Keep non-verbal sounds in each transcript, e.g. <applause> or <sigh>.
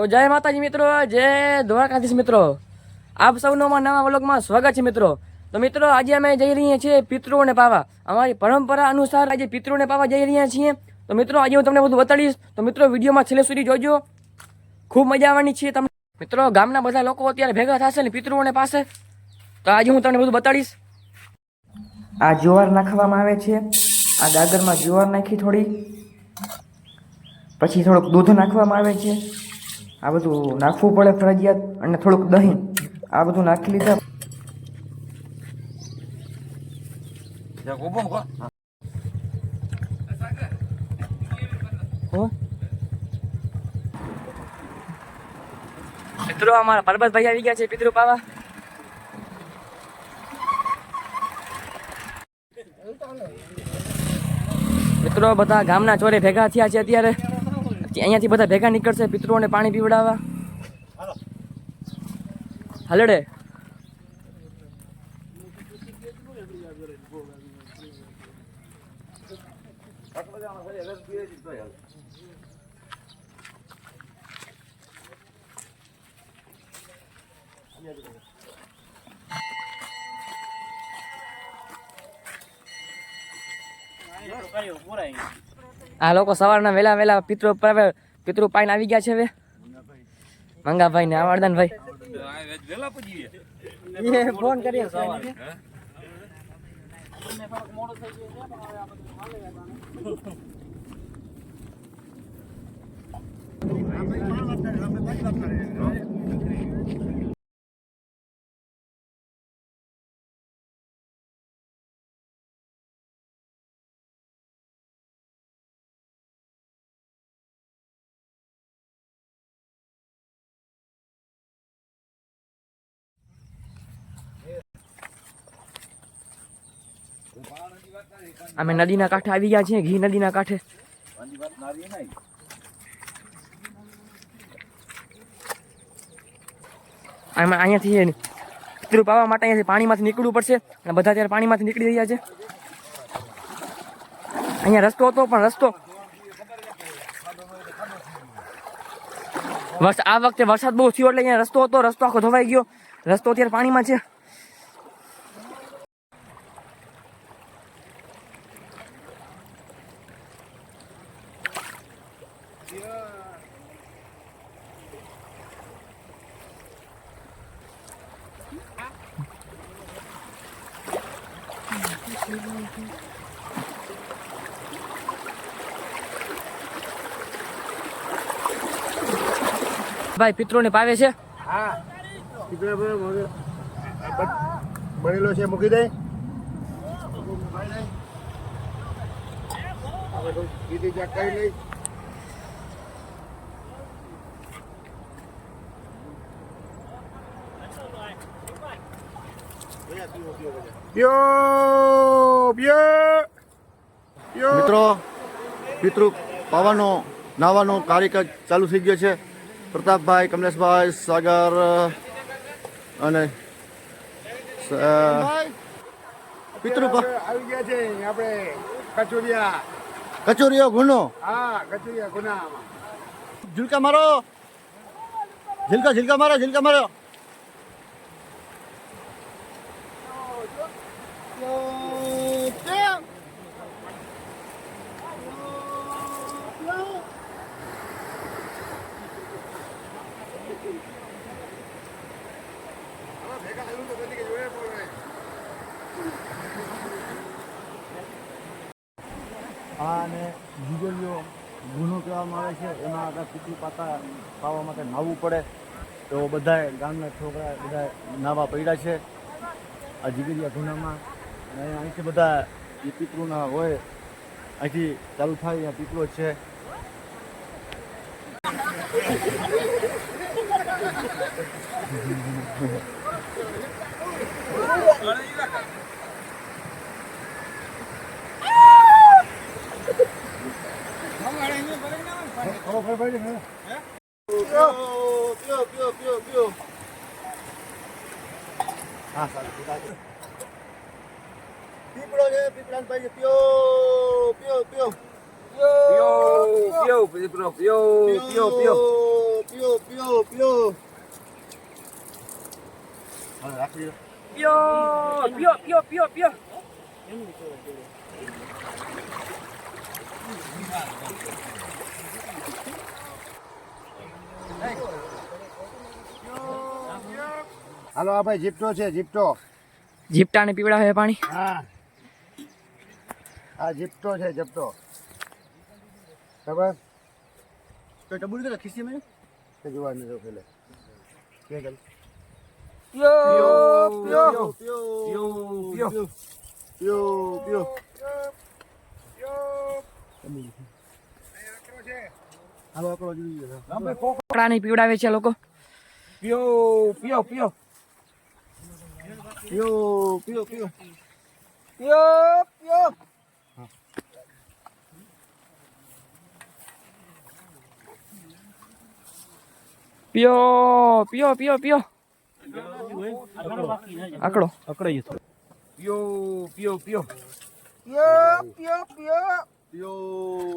તો જય માતાજી મિત્રો, જય દ્વારકાધીશ મિત્રો. આપ સૌનો નવા વ્લોગમાં સ્વાગત છે મિત્રો. તો મિત્રો, આજે અમે જઈ રહ્યા છીએ પિતૃઓને પાવા. અમારી પરંપરા અનુસાર આજે પિતૃઓને પાવા જઈ રહ્યા છીએ. તો મિત્રો, આજે હું તમને બધું બતાડીશ. તો મિત્રો, વિડીયોમાં છેલ્લે સુધી જોજો. ખૂબ મજા આવવાની છે તમને. મિત્રો, ગામના બધા લોકો અત્યારે ભેગા થશે ને પિતૃઓને પાસે. તો આજે હું તમને બધું બતાડીશ. આ જુવાર નાખવામાં આવે છે. આ ગાગરમાં જુવાર નાખી થોડી. પછી થોડુંક દૂધ નાખવામાં આવે છે. આ બધું નાખવું પડે ફરજિયાત અને થોડુંક દહીં. આ બધું નાખી લીધા. હો? મિત્રો અમારા પરબતભાઈ આવી ગયા છે પિતૃ પાવા મિત્રો બધા ગામના ચોરે ભેગા થયા છે અત્યારે. અહીંયાથી બધા ભેગા નીકળશે પિતૃઓને પાણી પીવડાવવા. હલડે. આ લોકો સવારના વેલા વેલા પિતૃ પિતૃ પાઈને આવી ગયા છે હવે. મંગાભાઈ ને આવડદાનભાઈ ફોન કરીએ અમે નદીના કાંઠે આવી ગયા છીએ, ઘી નદીના કાંઠે. આમાં અહીંયાથી પિતૃ પાવા માટે અહીંયાથી પાણીમાંથી નીકળવું પડશે. અને બધા ત્યારે પાણીમાંથી નીકળી રહ્યા છે. અહીંયા રસ્તો હતો, પણ રસ્તો આ વખતે વરસાદ બહુ થયો એટલે અહીંયા રસ્તો હતો, રસ્તો આખો ધોવાઈ ગયો. રસ્તો અત્યારે પાણીમાં છે. ભાઈ પિત્રોને પાવે છે? હા. બધા બનેલો છે મૂકી દે. કીધી ચેક કરી મિત્રો પિતૃ પાવાનો નાવાનો કાર્યક્રમ ચાલુ થઈ ગયો છે. પ્રતાપભાઈ કમલેશભાઈ સાગર અને પિતૃ આવી ગયા છે આપણે કચોરિયા. કચોરીઓ ગુનો? હા કચોરિયા ગુના ઝીલકા મારો. ઝીલકા ઝીલકા મારો ઝીલકા મારો આ અને જીગરીઓ ગુનો કહેવામાં આવે છે એમાં આગળ પિતૃ પાતા પાવા માટે નાહવું પડે. તો બધાએ ગામના છોકરા બધા નાવા પડ્યા છે. આ જીગરિયા ગુનામાં. અને અહીંથી બધા એ પિતૃના હોય અહીંથી ચાલુ થાય અહીંયા પિતૃ છે. <laughs> <laughs> પીઓ Pio, હાલો આ ભાઈ જીપટો છે જીપટો. જીપટાને પીવડાવે પાણી? હા. આ જીપટો છે જીપટો. ખબર? તો ટબુડી તો ખીસી મેં. કે જોવા નહીં દો પેલે. કે ચાલ યો યો યો યો યો યો હાલો જોઈ પીવડાવે છે લોકો. પીઓ પીઓ પીઓ. પીઓ પીઓ પીઓ. પીઓ પીઓ. પીઓ પીઓ પીઓ પીઓ. આકડો. અકડાઈ પીઓ પીઓ પીઓ. પીઓ પીઓ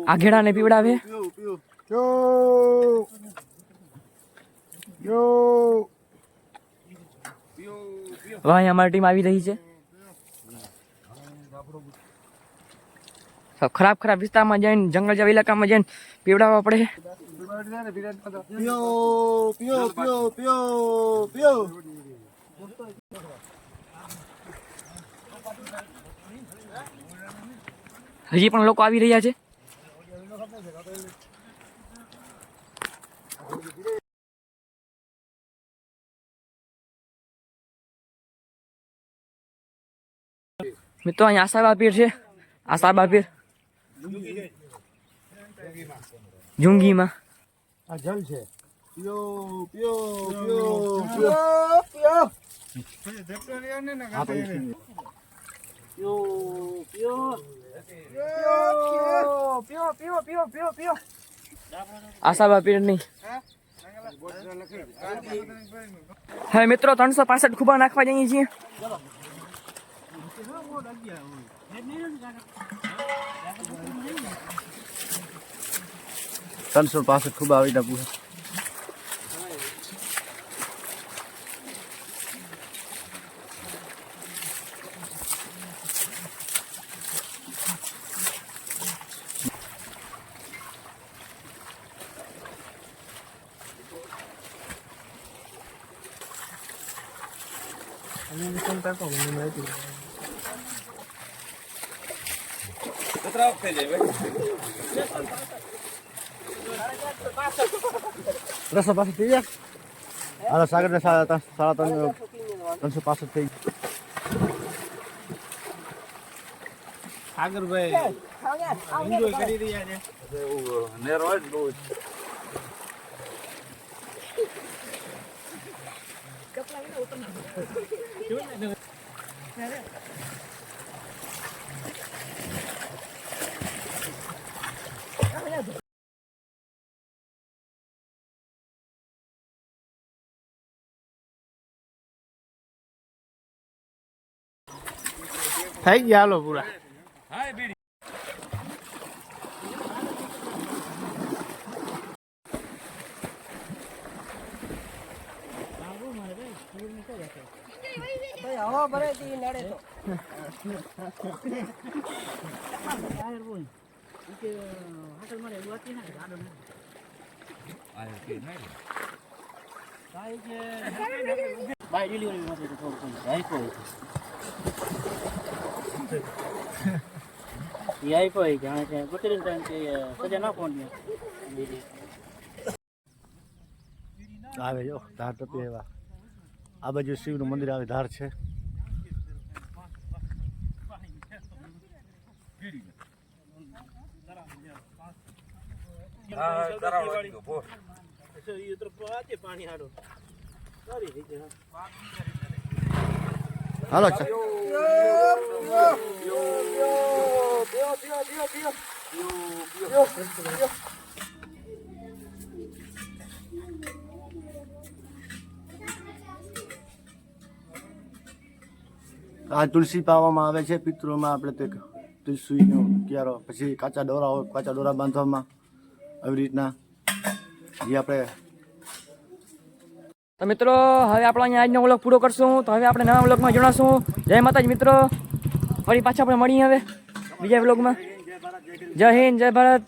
આ ઘેડાને પીવડાવે? પીઓ પીઓ. યો Yo! વાહ અમારી ટીમ આવી રહી છે. ખરાબ ખરાબ વિસ્તારમાં જઈને જંગલ જેવા ઇલાકામાં જઈને પીવડાવવા પડે. પીઓ પીઓ પીઓ પીઓ પીઓ હજી પણ લોકો આવી રહ્યા છે. મિત્રો અહીંયા આશા પીર છે. આશા બાપીર. જુંગીમાં. આ જલ છે. પીઓ પીઓ પીઓ પીઓ. આશાબા બાપી નહીં. હવે મિત્રો ત્રણસો પાસઠ ખૂબા નાખવા જઈએ છીએ. ત્રણસો પાસઠ ખૂબ આવી ડાબુ ત્રણસો પાસઠ થઈ ગયા હાલો સાગર ને સાડા ત્રણ સાડા ત્રણ ત્રણસો પાસઠ થઈ થઈ ગયા હાલો પૂરા હવા ભરે તી નડે તો. ટાયર બોલ કે હાકલ મારે વાતી કે નઈ ભાઈ કે ના ફોન આવે જો, ધાર તો પીવા. આ બાજુ શિવનું મંદિર આવે ધાર છે. હાલો ચા આ તુલસી પાવામાં આવે છે, પિતૃમાં આપણે તે તુલસીનો ક્યારો, પછી કાચા દોરા હોય, કાચા દોરા બાંધવામાં આવી રીતના. જે આપણે તો મિત્રો, હવે આપણે અહીંયા આજનો વ્લોગ પૂરો કરશું. તો હવે આપણે નવા વ્લોગમાં જોડાશું જય માતાજી મિત્રો. ફરી પાછા આપણે મળીએ હવે બીજા વ્લોગમાં. જય હિન્દ, જય ભારત.